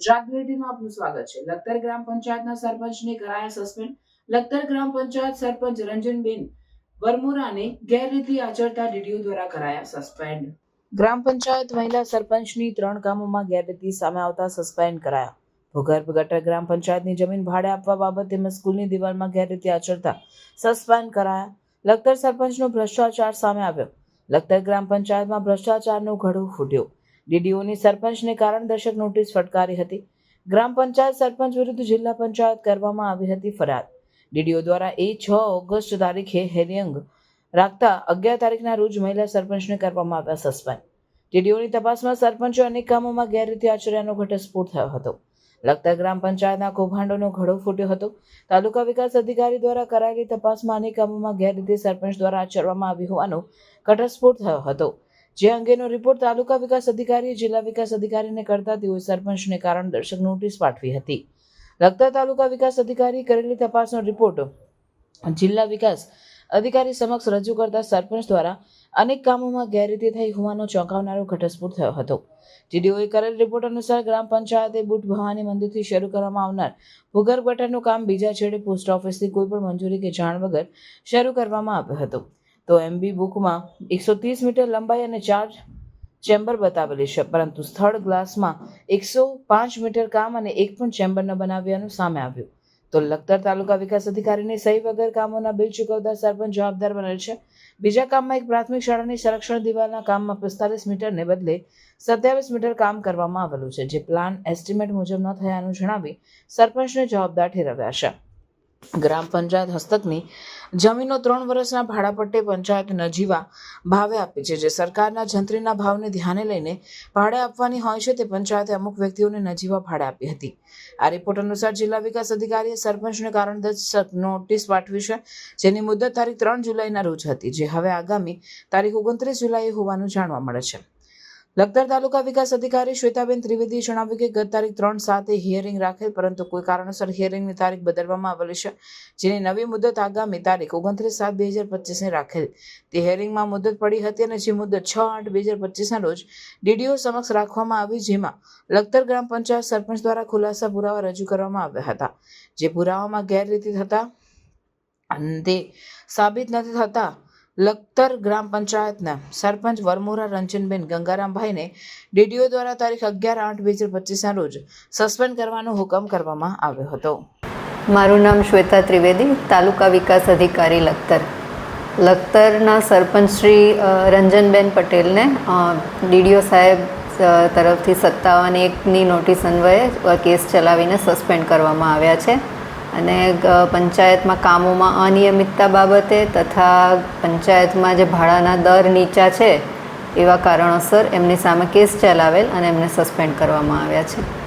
ગુજરાત બુલેટિનમાં આપનું સ્વાગત છે. લખતર ગ્રામ પંચાયતના સરપંચને કરાયા સસ્પેન્ડ. લખતર ગ્રામ પંચાયત સરપંચ રંજનબેન વરમોરાને ગેરરીતિ આચરતા ડીડીઓ દ્વારા કરાયા સસ્પેન્ડ. ગ્રામ પંચાયત મહિલા સરપંચની ત્રણ કામોમાં ગેરરીતિ સામે આવતા સસ્પેન્ડ કરાયા. ભૂગર્ભ ગટર ગ્રામ પંચાયતની જમીન ભાડે આપવા બાબત તેમજ સ્કૂલની દિવાલમાં ગેરરીતિ આચરતા સસ્પેન્ડ કરાયા. લખતર સરપંચનો ભ્રષ્ટાચાર સામે આવ્યો. લખતર ગ્રામ પંચાયતમાં ભ્રષ્ટાચારનો ઘડો ફૂટ્યું ડીડીઓની સરપંચને કારણદર્શક નોટિસ ફટકારી હતી. ગ્રામ પંચાયત સરપંચ વિરુદ્ધ જિલ્લા પંચાયત કરવામાં આવી હતી ફરિયાદ. ડીડીઓ દ્વારા એ છ ઓગસ્ટ તારીખે હેરિયંગ રાખતા અગિયાર તારીખના રોજ મહિલા સરપંચને કરવામાં આવ્યા સસ્પેન્ડ. ડીડીઓની તપાસમાં સરપંચો અનેક કામોમાં ગેરરીતિ આચર્યાનો ઘટસ્ફોટ થયો હતો. લગતા ગ્રામ પંચાયતના કૌભાંડોનો ઘડો ફૂટ્યો હતો. તાલુકા વિકાસ અધિકારી દ્વારા કરાયેલી તપાસમાં અનેક કામોમાં ગેરરીતિ સરપંચ દ્વારા આચરવામાં આવી હોવાનો ઘટસ્ફોટ થયો હતો. જે અંગેનો રિપોર્ટ તાલુકા વિકાસ અધિકારીએ જિલ્લા વિકાસ અધિકારીને કરતા તેઓએ સરપંચને કારણ દર્શક નોટિસ પાઠવી હતી. લગતા તાલુકા વિકાસ અધિકારી કરેલી તપાસનો રિપોર્ટ જિલ્લા વિકાસ અધિકારી સમક્ષ રજૂ કરતા સરપંચ દ્વારા અનેક કામોમાં ગેરરીતિ થઈ હોવાનો ચોંકાવનારો ઘટસ્ફોટ થયો હતો. જીડીઓએ કરેલ રિપોર્ટ અનુસાર ગ્રામ પંચાયતે બુટ ભવાની મંદિરથી શરૂ કરવામાં આવનાર ભૂગર્ભ ગટરનું કામ બીજા છેડે પોસ્ટ ઓફિસથી કોઈ પણ મંજૂરી કે જાણ વગર શરૂ કરવામાં આવ્યો હતો. તો એમબી બુકમાં એકસો ત્રીસ મીટર લંબાઈ અને ચાર ચેમ્બર બતાવેલી છે, પરંતુ સ્થળ ગ્લાસમાં એકસો પાંચ મીટર કામ અને એક પણ ચેમ્બર ન બનાવ્યાનું સામે આવ્યું. તો લખતર તાલુકા વિકાસ અધિકારીની સહી વગર કામોના બિલ ચૂકવતા સરપંચ જવાબદાર બનેલ છે. બીજા કામમાં એક પ્રાથમિક શાળાની સંરક્ષણ દિવાલના કામમાં પિસ્તાલીસ મીટરને બદલે સત્યાવીસ મીટર કામ કરવામાં આવેલું છે, જે પ્લાન એસ્ટિમેટ મુજબ ન થયાનું જણાવી સરપંચને જવાબદાર ઠેરવ્યા છે. ગ્રામ પંચાયત હસ્તકની જમીનો ત્રણ વર્ષના ભાડાપટ્ટે પંચાયત નજીવા ભાવે આપી છે, જે સરકારના જંત્રીના ભાવને ધ્યાને લઈને ભાડે આપવાની હોય છે તે પંચાયતે અમુક વ્યક્તિઓને નજીવા ભાડે આપી હતી. આ રિપોર્ટ અનુસાર જિલ્લા વિકાસ અધિકારીએ સરપંચને કારણદર્શક નોટિસ પાઠવી છે, જેની મુદત તારીખ ત્રણ જુલાઈના રોજ હતી, જે હવે આગામી તારીખ ઓગણત્રીસ જુલાઈ હોવાનું જાણવા મળે છે. લખતર તાલુકા વિકાસ અધિકારી શ્વેતાબેન ત્રિવેદીએ જણાવ્યું કે ગત તારીખ ત્રણ સાતે હિયરિંગ રાખેલ, પરંતુ કોઈ કારણોસર હિયરિંગની તારીખ બદલવામાં આવેલી છે, જેની નવી મુદત આગામી તારીખ ઓગણત્રીસ સાત બે હજાર પચીસને રાખેલ. તે હિયરિંગમાં મુદત પડી હતી અને જે મુદત છ આઠ બે હજાર પચીસના રોજ ડીડીઓ સમક્ષ રાખવામાં આવી, જેમાં લખતર ગ્રામ પંચાયત સરપંચ દ્વારા ખુલાસા પુરાવા રજૂ કરવામાં આવ્યા હતા. જે પુરાવામાં ગેરરીતિ થતા, તે સાબિત નથી થતા લખતર ગ્રામ પંચાયતના સરપંચ વરમોરા રંજનબેન ગંગારામભાઈને ડીડીઓ દ્વારા તારીખ અગિયાર આઠ બે હજાર પચીસના રોજ સસ્પેન્ડ કરવાનો હુકમ કરવામાં આવ્યો હતો. મારું નામ શ્વેતા ત્રિવેદી, તાલુકા વિકાસ અધિકારી લખતર. લખતરના સરપંચ શ્રી રંજનબેન પટેલને ડીડીઓ સાહેબ તરફથી સત્તાવન એકની નોટિસ અન્વયે કેસ ચલાવીને સસ્પેન્ડ કરવામાં આવ્યા છે. અને પંચાયતમાં કામોમાં અનિયમિતતા બાબતે તથા પંચાયતમાં જે ભાડાના દર નીચા છે, એવા કારણોસર એમની સામે કેસ ચલાવેલ અને એમને સસ્પેન્ડ કરવામાં આવ્યા છે.